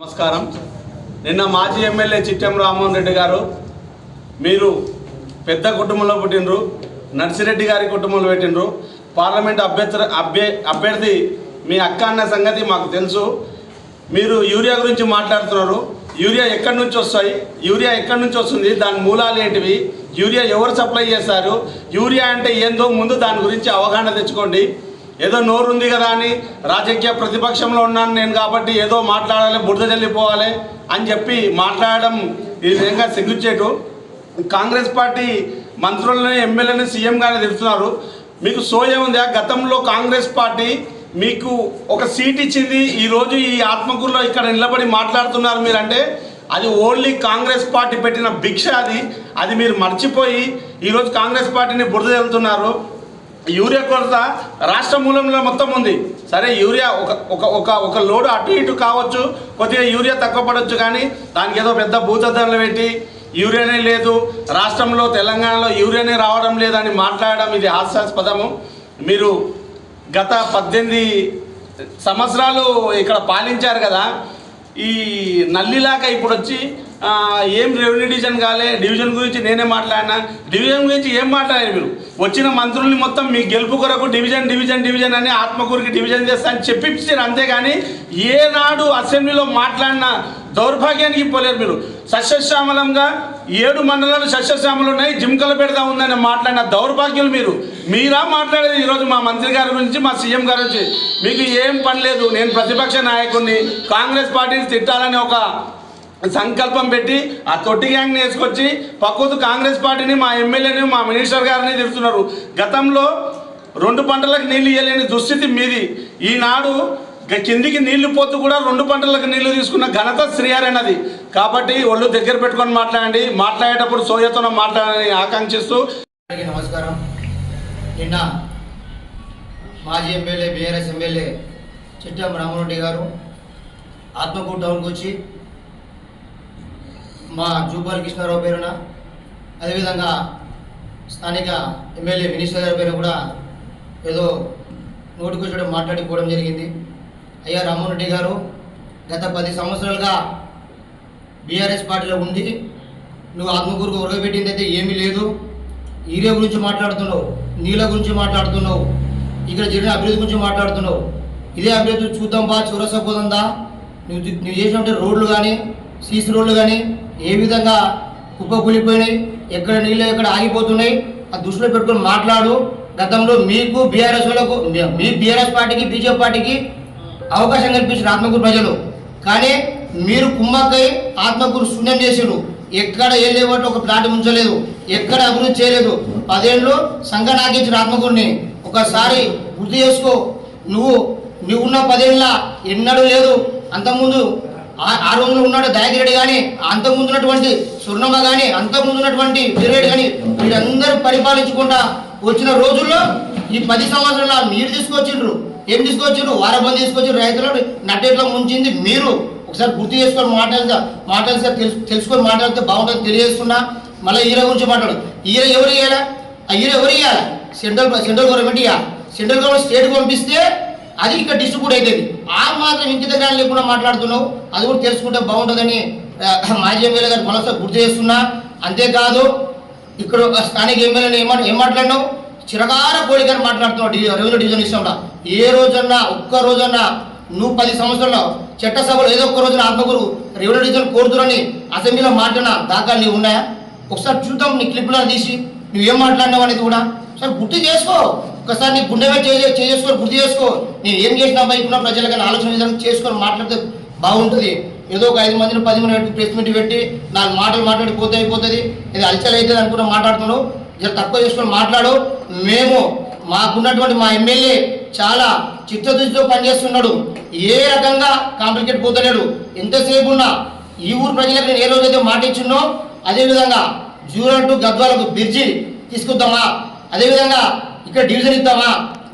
నమస్కారం. నిన్న మాజీ ఎమ్మెల్యే చిట్టెం రామ్మోహన్ రెడ్డి గారు మీరు పెద్ద కుటుంబంలో పుట్టినరు నర్సిరెడ్డి గారి కుటుంబంలో పెట్టినరు పార్లమెంట్ అభ్యర్థి అభ్య అభ్యర్థి మీ అక్క అన్న సంగతి మాకు తెలుసు. మీరు యూరియా గురించి మాట్లాడుతున్నారు. యూరియా ఎక్కడి నుంచి వస్తాయి? యూరియా ఎక్కడి నుంచి వస్తుంది? దాని మూలాలు ఏంటివి? యూరియా ఎవరు సప్లై చేస్తారు? యూరియా అంటే ఏందో ముందు దాని గురించి అవగాహన తెచ్చుకోండి. ఏదో నోరు ఉంది కదా అని రాజకీయ ప్రతిపక్షంలో ఉన్నాను నేను కాబట్టి ఏదో మాట్లాడాలి బురద చల్లిపోవాలి అని చెప్పి మాట్లాడడం ఈ విధంగా సిగ్గుచ్చేటు కాంగ్రెస్ పార్టీ మంత్రులని ఎమ్మెల్యేని సీఎంగానే తెలుస్తున్నారు మీకు సోయం ఉందా? గతంలో కాంగ్రెస్ పార్టీ మీకు ఒక సీట్ ఇచ్చింది ఈరోజు ఈ ఆత్మకూరులో ఇక్కడ నిలబడి మాట్లాడుతున్నారు మీరంటే అది ఓన్లీ కాంగ్రెస్ పార్టీ పెట్టిన భిక్ష అది. అది మీరు మర్చిపోయి ఈరోజు కాంగ్రెస్ పార్టీని బురద వెళ్తున్నారు యూరియా కొరత రాష్ట్ర మూలంలో మొత్తం ఉంది. సరే యూరియా ఒక ఒక ఒక ఒక లోడు అటు ఇటు కావచ్చు కొద్దిగా యూరియా తక్కువ పడవచ్చు కానీ దానికి ఏదో పెద్ద భూతద్దలు పెట్టి యూరియానే లేదు. రాష్ట్రంలో తెలంగాణలో యూరియానే రావడం లేదని మాట్లాడడం ఇది హాస్యాస్పదము. మీరు గత పద్దెనిమిది సంవత్సరాలు ఇక్కడ పాలించారు కదా ఈ నల్లిలాగా ఇప్పుడు వచ్చి ఏం రెవెన్యూ డివిజన్ కాలే డివిజన్ గురించి నేనే మాట్లాడినా. డివిజన్ గురించి ఏం మాట్లాడారు మీరు? వచ్చిన మంత్రుల్ని మొత్తం మీ గెలుపు కొరకు డివిజన్ డివిజన్ డివిజన్ అని ఆత్మకూరికి డివిజన్ చేస్తా అని చెప్పించారు అంతేగాని ఏనాడు అసెంబ్లీలో మాట్లాడిన దౌర్భాగ్యానికి పోలేరు మీరు. సస్యశ్యామలంగా ఏడు మండలాలు సస్యశ్యామలు ఉన్నాయి జిమ్కల పెడతా ఉందని మాట్లాడిన దౌర్భాగ్యులు మీరు. మీరా మాట్లాడేది ఈరోజు మా మంత్రి గారి గురించి మా సీఎం గారి గురించి. మీకు ఏం పని లేదు. నేను ప్రతిపక్ష నాయకుడిని కాంగ్రెస్ పార్టీని తిట్టాలని ఒక సంకల్పం పెట్టి ఆ తొట్టి గ్యాంగ్ని వేసుకొచ్చి పక్కకు కాంగ్రెస్ పార్టీని మా ఎమ్మెల్యేని మా మినిస్టర్ గారిని తిడుతున్నారు. గతంలో రెండు పంటలకు నీళ్ళు ఇవ్వలేని దుస్థితి మీది. ఈనాడు కిందికి నీళ్ళు పోతూ కూడా రెండు పంటలకు నీళ్ళు తీసుకున్న ఘనత శ్రీయారైనది కాబట్టి ఒళ్ళు దగ్గర పెట్టుకొని మాట్లాడండి. మాట్లాడేటప్పుడు సోయతో మాట్లాడాలని ఆకాంక్షిస్తూ నమస్కారం. నిన్న మాజీ MLA BRS MLA Chittam Ramareddy గారు ఆత్మకూరు టౌన్కి వచ్చి మా జూపాల్ కృష్ణారావు పేరున. అదేవిధంగా స్థానిక ఎమ్మెల్యే మినిస్టర్ గారి పేరు కూడా ఏదో నోటికొచ్చడం మాట్లాడిపోవడం జరిగింది. అయ్యా రామ్మోహన్ రెడ్డి గారు గత పది సంవత్సరాలుగా బీఆర్ఎస్ పార్టీలో ఉండి నువ్వు ఆత్మకూరుకు ఉరగబెట్టింది అయితే ఏమీ లేదు. ఈరియా గురించి మాట్లాడుతున్నావు నీళ్ళ గురించి మాట్లాడుతున్నావు ఇక్కడ జరిగిన అభివృద్ధి గురించి మాట్లాడుతున్నావు. ఇదే అభివృద్ధి చూద్దాం బా చూరసపోదందా నువ్వు నువ్వు చేసినటువంటి రోడ్లు కానీ సీసీ రోడ్లు కానీ ఏ విధంగా కుప్ప కూలిపోయినాయి ఎక్కడ నీళ్ళు ఎక్కడ ఆగిపోతున్నాయి ఆ దృష్టిలో పెట్టుకొని మాట్లాడు. గతంలో మీకు బీఆర్ఎస్ వాళ్ళకు మీ బీఆర్ఎస్ పార్టీకి బీజేపీ పార్టీకి అవకాశం కల్పించిన ఆత్మకూరు ప్రజలు. కానీ మీరు కుమ్మక్కై ఆత్మకూరు శూన్యం చేసిరు ఎక్కడ ఏ లేవట్టు ఒక ప్లాట్ ఉంచలేదు ఎక్కడ అభివృద్ధి చేయలేదు. పదేళ్ళు సంఘ నాగించిన ఆత్మకూరిని ఒకసారి గుర్తు చేసుకో. నువ్వు నువ్వున్న పదేళ్ళ ఎన్నడూ లేదు. అంతకుముందు ఆ- ఆ రోజున ఉన్నాడు దయాగిరెడ్డి కానీ అంతకుముందు ఉన్నటువంటి సుర్ణమ్మ కానీ అంతకుముందు ఉన్నటువంటి వీరెడ్డి కానీ వీరందరూ పరిపాలించుకుంటా వచ్చిన రోజుల్లో ఈ పది సంవత్సరాల మీరు తీసుకొచ్చిండ్రు. ఏం తీసుకొచ్చిండ్రు? వారబంది తీసుకొచ్చి రైతులను నట్టేట్లో ముంచింది మీరు. ఒకసారి గుర్తు చేసుకొని మాట్లాడితే మాట్లాడితే తెలుసు తెలుసుకొని మాట్లాడితే బాగుంటుంది తెలియజేస్తున్నా. మళ్ళీ ఈర గురించి మాట్లాడు. ఈర ఎవరు ఇవ్వాలా ఆ ఈర ఎవరు ఇవ్వాలి సెంట్రల్ సెంట్రల్ గవర్నమెంట్ ఇవ్వాలి సెంట్రల్ గవర్నమెంట్ స్టేట్ పంపిస్తే అది ఇక్కడ డిస్ట్రిబ్యూట్ అవుతుంది ఆ మాత్రం ఇంటి దగ్గర లేకుండా మాట్లాడుతున్నావు అది కూడా తెలుసుకుంటే బాగుంటుందని మాజీ ఎమ్మెల్యే గారు మనసు గుర్తు చేస్తున్నా. అంతేకాదు ఇక్కడ ఒక స్థానిక ఎమ్మెల్యేని ఏమా ఏం మాట్లాడినావు? చిరకార కోడికని మాట్లాడుతున్నావు డి రెవెన్యూ డివిజన్ విషయంలో ఏ రోజన్నా ఒక్క రోజన్నా నువ్వు పది సంవత్సరాల్లో చట్టసభలో ఏదో ఒక్క రోజున ఆత్మగురు రెవెన్యూ డివిజన్ కోరుతురని అసెంబ్లీలో మాట్లాడిన దాఖలు నీవు ఉన్నాయా? ఒకసారి చూద్దాం నీ క్లిప్లో తీసి. నువ్వేం మాట్లాడినావు అనేది కూడా. సరే గుర్తు చేసుకో. ఒకసారి నీ గుండె చేసుకొని గుర్తు చేసుకో. నేను ఏం చేసినా బయట ప్రజలకు ఆలోచన విధానం చేసుకొని మాట్లాడితే బాగుంటుంది. ఏదో ఒక ఐదు మందిని పది మంది ప్రెస్ మీట్ పెట్టి నాలుగు మాటలు మాట్లాడి పోతే అయిపోతుంది. ఇది అలచల్ అవుతుంది అనుకున్నా మాట్లాడుతున్నావు జర తక్కువ చేసుకొని మాట్లాడు. మేము మాకున్నటువంటి మా ఎమ్మెల్యే చాలా చిత్తదృష్టితో పనిచేస్తున్నాడు. ఏ రకంగా కాంప్లికేట్ పోతలేడు. ఎంతసేపు ఉన్నా ఈ ఊరు ప్రజలకు నేను ఏ రోజైతే మాట ఇచ్చిందో అదేవిధంగా జూరల్ టు గద్వాలకు బ్రిడ్జి తీసుకొద్దామా? అదేవిధంగా ఇక్కడ డివిజన్ ఇద్దామా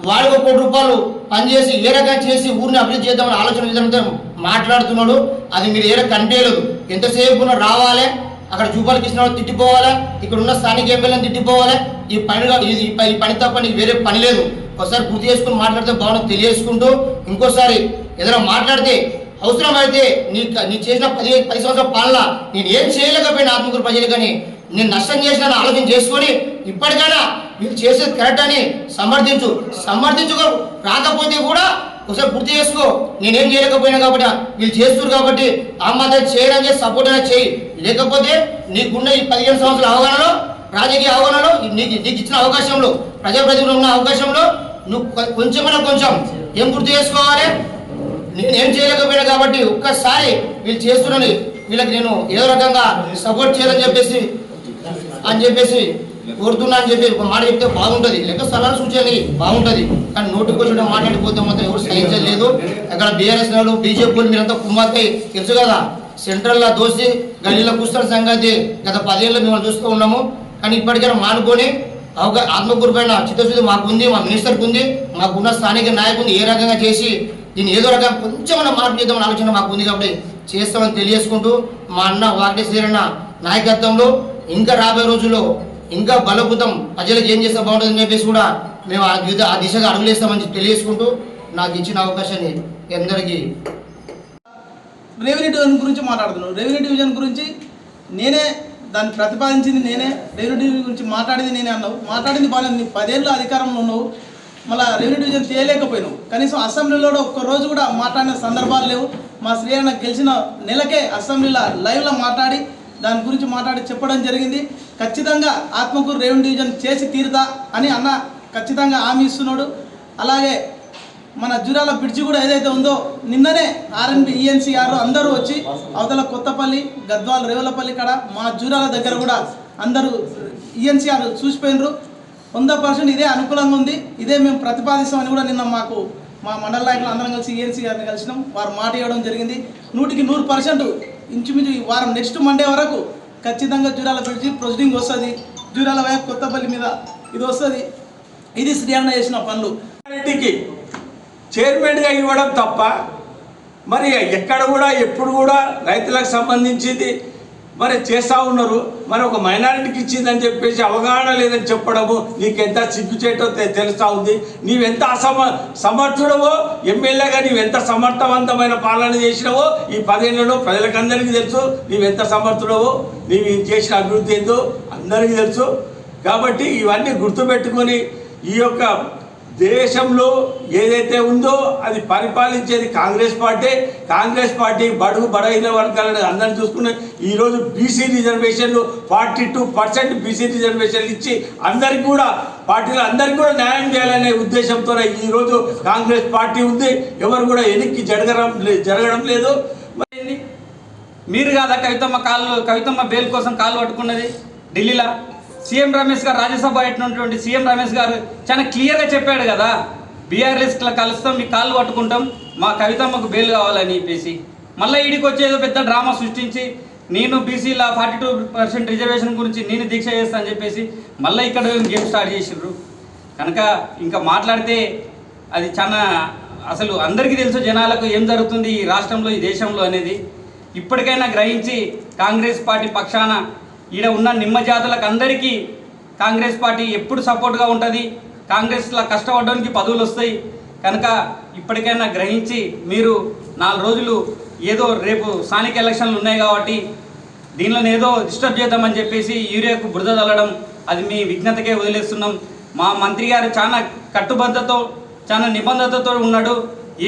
వాడికి ఒక కోటి రూపాయలు పనిచేసి ఏ రకంగా చేసి ఊరిని అభివృద్ధి చేద్దామని ఆలోచన విధానంతో మాట్లాడుతున్నాడు. అది మీరు ఏ రకం కనిపించలేదు ఎంతసేపు రావాలి అక్కడ జూపాలు కృష్ణరావు తిట్టిపోవాలా ఇక్కడ ఉన్న స్థానిక ఎమ్మెల్యేని తిట్టిపోవాలి? ఈ పని ఇది ఈ పని- ఈ పని తప్ప నీకు వేరే పని లేదు. ఒకసారి గుర్తు చేసుకుని మాట్లాడితే బాగుంటుంది తెలియజేసుకుంటూ ఇంకోసారి ఏదైనా మాట్లాడితే అవసరమైతే నీ నీ చేసిన పది పది సంవత్సరాల పాలన నేను ఏం చేయలేకపోయినా ఆత్మకూరు ప్రజలు కానీ నేను నష్టం చేసిన ఆలోచన చేసుకొని ఇప్పటికైనా వీళ్ళు చేసేది కరెక్ట్ అని సమర్థించు. సమర్థించుకో రాకపోతే కూడా ఒకసారి గుర్తు చేసుకో. నేనేం చేయలేకపోయినా కాబట్టి వీళ్ళు చేస్తున్నారు కాబట్టి ఆ మాత్రం చేయడానికి సపోర్ట్ అయినా చేయి లేకపోతే నీకున్న ఈ పదిహేను సంవత్సరాల అవగాహనలో రాజకీయ అవగాహనలో నీకు నీకు ఇచ్చిన అవకాశంలో ప్రజాప్రతినిధులు ఉన్న అవకాశంలో నువ్వు కొంచెమైనా కొంచెం ఏం గుర్తు చేసుకోవాలి? నేను ఏం చేయలేకపోయినా కాబట్టి ఒక్కసారి వీళ్ళు చేస్తున్నాను వీళ్ళకి నేను ఏదో రకంగా సపోర్ట్ చేయాలని చెప్పేసి అని చెప్పేసి కోరుతున్నా అని చెప్పి ఒక మాట చెప్తే బాగుంటుంది. లెక్క సలహా సూచనలు బాగుంటుంది. కానీ నోటికి వచ్చిన మాట్లాడిపోతే మాత్రం ఎవరు సహించలేదు అక్కడ బీఆర్ఎస్ వాళ్ళు బీజేపీ మీరంతా కుమ్మక్కై. తెలుసు కదా సెంట్రల్లో దోసి గల్లీలో కూర్చున్న సంగతి గత పదేళ్ళు మేము చూస్తూ ఉన్నాము. కానీ ఇప్పటికైనా మానుకొని అవగా ఆత్మకూరు పైన చిత్తశుద్ధి మాకు ఉంది మా మినిస్టర్కి ఉంది మాకున్న స్థానిక నాయకుని ఏ రకంగా చేసి దీన్ని ఏదో రకంగా కొంచెం మార్పు చేద్దామని ఆలోచన మాకు ఉంది కాబట్టి చేస్తామని తెలియజేసుకుంటూ మా అన్న వాకేశ్వరన్న నాయకత్వంలో ఇంకా రాబోయే రోజుల్లో ఇంకా బలభూతం ప్రజలకు ఏం చేస్తే బాగుంటుందని చెప్పేసి కూడా మేము ఆ దిశ ఆ దిశగా అడుగులేస్తామని తెలియజేసుకుంటూ నాకు ఇచ్చిన అవకాశాన్ని ఎందరికీ అందరికీ రెవెన్యూ డివిజన్ గురించి మాట్లాడుతున్నాను రెవెన్యూ డివిజన్ గురించి నేనే దాన్ని ప్రతిపాదించింది నేనే. రెవెన్యూ డివిజన్ గురించి మాట్లాడింది నేనే అన్నావు. మాట్లాడింది బాగా నీ పదేళ్ళు అధికారంలో ఉన్నావు. మళ్ళీ రెవెన్యూ డివిజన్ చేయలేకపోయినావు. కనీసం అసెంబ్లీలో కూడా ఒక్క రోజు కూడా మాట్లాడిన సందర్భాలు లేవు. మా శ్రీయన్న గెలిచిన నెలకే అసెంబ్లీలో లైవ్లో మాట్లాడి దాని గురించి మాట్లాడి చెప్పడం జరిగింది. ఖచ్చితంగా ఆత్మకూరు రెవెన్యూ డివిజన్ చేసి తీరుతా అని అన్న ఖచ్చితంగా హామీ ఇస్తున్నాడు. అలాగే మన జురాల బ్రిడ్జి కూడా ఏదైతే ఉందో నిన్ననే ఆర్ఎన్బి ఈఎన్సీఆర్ అందరూ వచ్చి అవతల కొత్తపల్లి గద్వాల్ రేవులపల్లి కాడ మా జూరాల దగ్గర కూడా అందరూ ఈఎన్సీఆర్ చూసిపోయినరు. వంద పర్సెంట్ ఇదే అనుకూలంగా ఉంది. ఇదే మేము ప్రతిపాదిస్తామని కూడా నిన్న మాకు మా మండల నాయకులు అందరం కలిసి ఈఎన్సీ గారిని కలిసినాం. వారు మాట ఇవ్వడం జరిగింది. నూటికి నూరు పర్సెంట్ ఇంచుమించు ఈ వారం నెక్స్ట్ మండే వరకు ఖచ్చితంగా జూరాల బ్రిడ్జి ప్రొసీడింగ్ వస్తుంది. జూరాల వైపు కొత్తపల్లి మీద ఇది వస్తుంది. ఇది శ్రీ చేసిన పనులు. రెడ్డికి చైర్మన్గా ఇవ్వడం తప్ప మరి ఎక్కడ కూడా ఎప్పుడు కూడా రైతులకు సంబంధించింది మరి చేస్తూ ఉన్నారు. మరి ఒక మైనారిటీకి ఇచ్చిందని చెప్పేసి అవగాహన లేదని చెప్పడము నీకెంత సిగ్గుచేటో తె- తెలుస్తూ ఉంది. నీవెంత అసమ సమర్థుడవో ఎమ్మెల్యేగా నీవెంత సమర్థవంతమైన పాలన చేసినవో ఈ పదేళ్ళలో ప్రజలకందరికీ తెలుసు నీవెంత సమర్థుడవో నీవు చేసిన అభివృద్ధి ఏందో అందరికీ తెలుసు. కాబట్టి ఇవన్నీ గుర్తుపెట్టుకొని ఈ యొక్క దేశంలో ఏదైతే ఉందో అది పరిపాలించేది కాంగ్రెస్ పార్టీ. కాంగ్రెస్ పార్టీ బడుగు బడైన వర్గాలనేది అందరిని చూసుకుని ఈరోజు బీసీ రిజర్వేషన్లు ఫార్టీ టూ పర్సెంట్ బీసీ రిజర్వేషన్లు ఇచ్చి అందరికి కూడా పార్టీలు అందరికీ కూడా న్యాయం చేయాలనే ఉద్దేశంతో ఈరోజు కాంగ్రెస్ పార్టీ ఉంది. ఎవరు కూడా వెనక్కి జరగడం జరగడం లేదు. మరి మీరు కాదా కవితమ్మ కాళ్ళు కవితమ్మ బెయిల్ కోసం కాళ్ళు పట్టుకున్నది? ఢిల్లీలో? సీఎం రమేష్ గారు రాజ్యసభ అయినటువంటి సీఎం రమేష్ గారు చాలా క్లియర్గా చెప్పాడు కదా. బీఆర్ఎస్లో కలుస్తాం మీ కాళ్ళు పట్టుకుంటాం మా కవితమ్మకు బెయిల్ కావాలని చెప్పేసి. మళ్ళీ ఈడికి వచ్చేదో పెద్ద డ్రామా సృష్టించి నేను బీసీలా ఫార్టీ టూ పర్సెంట్ రిజర్వేషన్ గురించి నేను దీక్ష చేస్తాను అని చెప్పేసి మళ్ళీ ఇక్కడ గేమ్ స్టార్ట్ చేసిర్రు కనుక ఇంకా మాట్లాడితే అది చాలా అసలు అందరికీ తెలుసు జనాలకు ఏం జరుగుతుంది ఈ రాష్ట్రంలో ఈ దేశంలో అనేది. ఇప్పటికైనా గ్రహించి కాంగ్రెస్ పార్టీ పక్షాన ఈడ ఉన్న నిమ్మ జాతులకు అందరికీ కాంగ్రెస్ పార్టీ ఎప్పుడు సపోర్ట్గా ఉంటుంది. కాంగ్రెస్లో కష్టపడడానికి పదవులు వస్తాయి. కనుక ఇప్పటికైనా గ్రహించి మీరు నాలుగు రోజులు ఏదో రేపు స్థానిక ఎలక్షన్లు ఉన్నాయి కాబట్టి దీనిలో ఏదో డిస్టర్బ్ చేద్దామని చెప్పేసి యూరియాకు బురద చల్లడం అది మీ విజ్ఞతకే వదిలేస్తున్నాం. మా మంత్రి గారు చాలా కట్టుబద్ధతో చాలా నిబంధతతో ఉన్నాడు.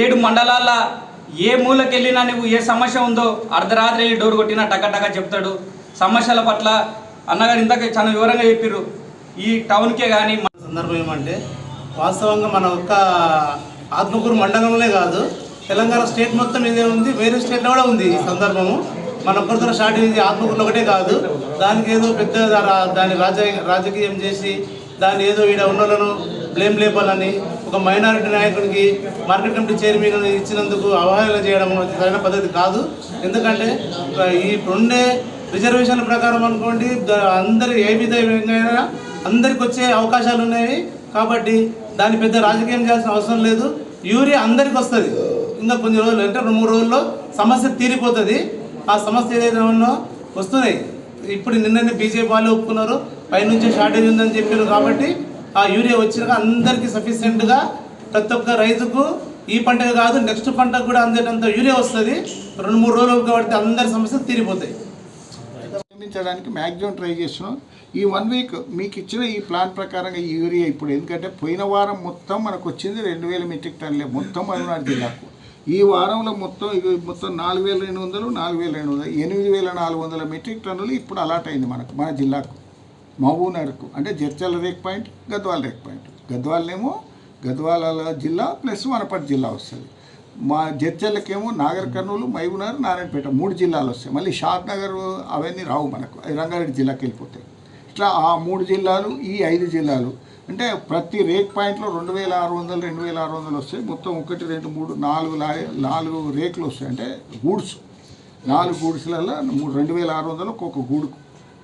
ఏడు మండలాల ఏ మూలకెళ్ళినా నువ్వు ఏ సమస్య ఉందో అర్ధరాత్రి వెళ్ళి డోర్ కొట్టినా టక చెప్తాడు. సమస్యల పట్ల అన్నగారు ఇందాక చాలా వివరంగా చెప్పారు ఈ టౌన్కే కానీ సందర్భం ఏమంటే వాస్తవంగా మన ఒక్క ఆత్మకూరు మండలంలోనే కాదు తెలంగాణ స్టేట్ మొత్తం ఇదే ఉంది వేరే స్టేట్లో కూడా ఉంది ఈ సందర్భము. మన ఒక్కరితో స్టార్ట్ అయింది ఆత్మకూరులో ఒకటే కాదు. దానికి ఏదో పెద్ద దాని రాజకీయం చేసి దాన్ని ఏదో ఈడ ఉన్నలను బ్లేమ్ లేపాలని ఒక మైనారిటీ నాయకుడికి మార్కెట్ కమిటీ చైర్మన్ ఇచ్చినందుకు అవహేళన చేయడం సరైన పద్ధతి కాదు. ఎందుకంటే ఈ రెండే రిజర్వేషన్ల ప్రకారం అనుకోండి అందరు ఏ విధంగా అందరికి వచ్చే అవకాశాలు ఉన్నాయి. కాబట్టి దాని పెద్ద రాజకీయం చేయాల్సిన అవసరం లేదు. యూరియా అందరికి వస్తుంది. ఇంకా కొన్ని రోజులు అంటే రెండు మూడు రోజుల్లో సమస్య తీరిపోతుంది. ఆ సమస్య ఏదైతే ఉన్నో వస్తున్నాయి. ఇప్పుడు నిన్ననే బీజేపీ వాళ్ళు ఒప్పుకున్నారు. పైనుంచి షార్టేజ్ ఉందని చెప్పారు కాబట్టి ఆ యూరియా వచ్చినాక అందరికీ సఫిషియెంట్గా ప్రతి ఒక్క రైతుకు ఈ పంటకు కాదు నెక్స్ట్ పంటకు కూడా అందేటంత యూరియా వస్తుంది. రెండు మూడు రోజులు కాబట్టి అందరి సమస్యలు తీరిపోతాయి. నిర్మించడానికి మ్యాక్సిమం ట్రై చేస్తున్నాం. ఈ వన్ వీక్ మీకు ఇచ్చిన ఈ ప్లాన్ ప్రకారంగా ఈ యూరియా ఇప్పుడు ఎందుకంటే పోయిన వారం మొత్తం మనకు వచ్చింది రెండు వేల మెట్రిక్ టన్నులే మొత్తం అరుణాడు జిల్లాకు. ఈ వారంలో మొత్తం మొత్తం నాలుగు వేల రెండు వందలు నాలుగు వేల రెండు వందలు ఎనిమిది వేల నాలుగు వందల మెట్రిక్ టన్నులు ఇప్పుడు అలాట్ అయింది మనకు మన జిల్లాకు. మహబూబ్నగర్కు అంటే Jadcherla rake point Gadwal rake point. గద్వాలనేమో Gadwal జిల్లా ప్లస్ వనపర్తి జిల్లా వస్తుంది. మా జడ్చర్లకేమో నాగర్ కర్నూలు మహబూబ్నగర్ నారాయణపేట మూడు జిల్లాలు వస్తాయి. మళ్ళీ షాద్ నగర్ అవన్నీ రావు మనకు. అది రంగారెడ్డి జిల్లాకి వెళ్ళిపోతాయి. ఇట్లా ఆ మూడు జిల్లాలు ఈ ఐదు జిల్లాలు అంటే ప్రతి రేక్ పాయింట్లో రెండు వేల ఆరు వందలు రెండు వేల ఆరు వందలు వస్తాయి. మొత్తం ఒకటి రెండు మూడు నాలుగు లా నాలుగు రేకులు వస్తాయి. అంటే గూడ్స్. నాలుగు గూడ్స్లలో మూడు రెండు వేల ఆరు వందలు ఒక్కొక్క గూడుకు.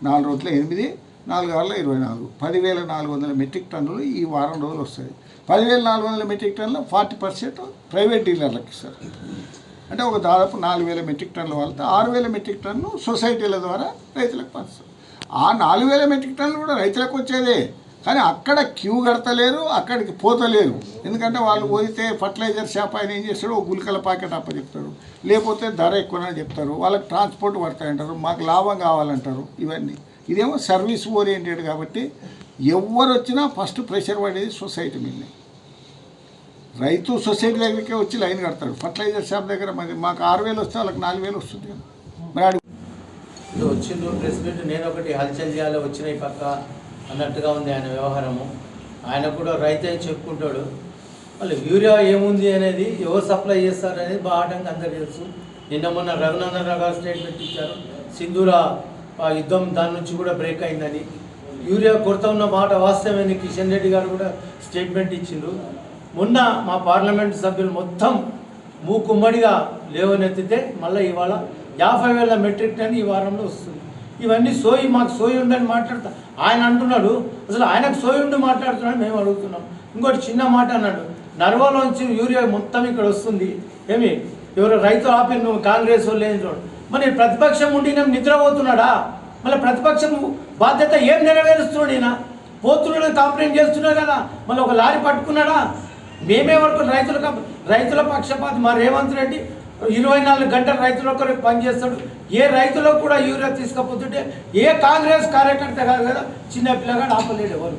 నాలుగు రోట్ల ఎనిమిది నాలుగు ఆరుల ఇరవై నాలుగు. పదివేల నాలుగు వందల మెట్రిక్ టన్నులు ఈ వారం రోజులు వస్తాయి. పదివేల నాలుగు వందల మెట్రిక్ టన్నులు ఫార్టీ పర్సెంట్ ప్రైవేట్ డీలర్లకు ఇస్తారు. అంటే ఒక దాదాపు నాలుగు వేల మెట్రిక్ టన్నుల వాళ్ళతో ఆరు వేల మెట్రిక్ టన్ను సొసైటీల ద్వారా రైతులకు పంచుతారు ఆ నాలుగు వేల మెట్రిక్ టన్నులు కూడా రైతులకు వచ్చేదే. కానీ అక్కడ క్యూ కడతలేరు అక్కడికి పోతలేరు. ఎందుకంటే వాళ్ళు పోతే ఫర్టిలైజర్ షాప్ ఆయన ఏం చేస్తాడు? ఒక గులికల ప్యాకెట్ అప్పచెప్తాడు. లేకపోతే ధర ఎక్కువనని చెప్తారు. వాళ్ళకి ట్రాన్స్పోర్ట్ పడతాయంటారు మాకు లాభం కావాలంటారు. ఇవన్నీ. ఇదేమో సర్వీస్ ఓరియంటెడ్ కాబట్టి ఎవరు వచ్చినా ఫస్ట్ ప్రెషర్ పడేది సొసైటీ మీదనే. రైతు సొసైటీ దగ్గరికే వచ్చి లైన్ కడతాడు. ఫర్టిలైజర్ షాప్ దగ్గర మరి మాకు ఆరు వేలు వస్తే వాళ్ళకి నాలుగు వేలు వస్తుంది కదా. మరి ఆడు ప్రెస్ మీట్ నేను ఒకటి హల్చల్ చేయాలి వచ్చినాయి పక్క అన్నట్టుగా ఉంది ఆయన వ్యవహారము. ఆయన కూడా రైతు అని చెప్పుకుంటాడు. మళ్ళీ యూరియా ఏముంది అనేది ఎవరు సప్లై చేస్తారు అనేది బాగా అందరు తెలుసు. నిన్న మొన్న రఘునందన్ రావు స్టేట్మెంట్ ఇచ్చారు. సింధూరా యుద్ధం దాని నుంచి కూడా బ్రేక్ అయిందని. యూరియా కొరత ఉన్న మాట వాస్తవమని కిషన్ రెడ్డి గారు కూడా స్టేట్మెంట్ ఇచ్చిండ్రు. మొన్న మా పార్లమెంట్ సభ్యులు మొత్తం మూకుమ్మడిగా లేవనెత్తితే మళ్ళీ ఇవాళ యాభై వేల మెట్రిక్ టన్ ఈ వారంలో వస్తుంది. ఇవన్నీ సోయి మాకు సోయి ఉండని మాట్లాడతా ఆయన అంటున్నాడు అసలు ఆయనకు సోయి ఉండి మాట్లాడుతున్నాడు మేము అడుగుతున్నాం. ఇంకోటి చిన్న మాట అన్నాడు నర్వాలోంచి యూరియా మొత్తం ఇక్కడ వస్తుంది. ఏమి? ఎవరు రైతు ఆపి నువ్వు కాంగ్రెస్ వాళ్ళు మరి ప్రతిపక్షం ఉండి నేను నిద్రపోతున్నాడా? మళ్ళీ ప్రతిపక్షం బాధ్యత ఏం నెరవేరుస్తున్నాడు ఈయన? పోతున్నాడు కంప్లైంట్ చేస్తున్నాడు కదా. మళ్ళీ ఒక లారీ పట్టుకున్నాడా? మేమే వరకు రైతుల రైతుల పక్షపాతి. మా రేవంత్ రెడ్డి ఇరవై నాలుగు గంటలు రైతుల కొరకు పనిచేస్తాడు. ఏ రైతులకు కూడా యూరియా తీసుకపోతుంటే ఏ కాంగ్రెస్ కార్యకర్త కాదు కదా చిన్న పిల్లగాడు ఆపలేడు ఎవరు.